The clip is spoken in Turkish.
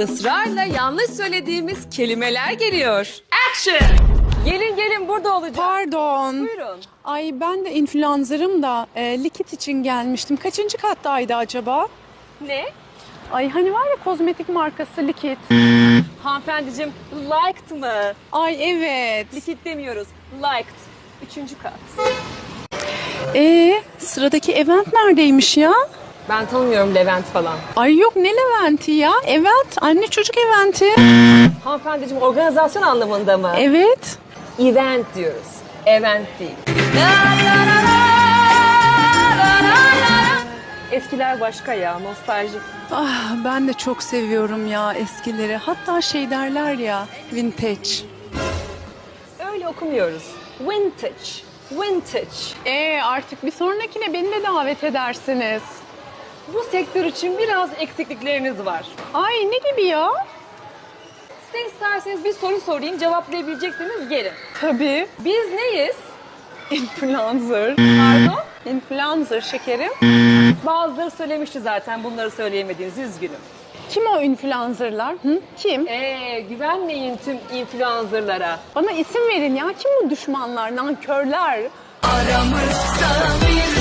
ısrarla yanlış söylediğimiz kelimeler geliyor. Action! Gelin gelin burada olacağım. Pardon. Buyurun. Ay ben de influencer'ım da e, likit için gelmiştim. Kaçıncı kattaydı acaba? Ne? Ay hani var ya kozmetik markası likit. Hanımefendiciğim liked mı? Ay evet. Likit demiyoruz. Liked. Üçüncü kat. Ee sıradaki event neredeymiş ya? Ben tanımıyorum Levent falan. Ay yok ne Levent'i ya? Event, anne çocuk eventi. Hanımefendiciğim organizasyon anlamında mı? Evet. Event diyoruz. Event değil. Eskiler başka ya, nostaljik. Ah ben de çok seviyorum ya eskileri. Hatta şey derler ya vintage. Öyle okumuyoruz. Vintage. Vintage. Ee artık bir sonrakine beni de davet edersiniz. Bu sektör için biraz eksiklikleriniz var. Ay ne gibi ya? Size isterseniz bir soru sorayım, cevaplayabilecekseniz gelin. Tabii. Biz neyiz? Influencer. Pardon? Influencer şekerim. Bazıları söylemişti zaten bunları söyleyemediğiniz üzgünüm. Kim o influencerlar? Hı? Kim? Ee, güvenmeyin tüm influencerlara. Bana isim verin ya. Kim bu düşmanlar, nankörler? Aramızda bir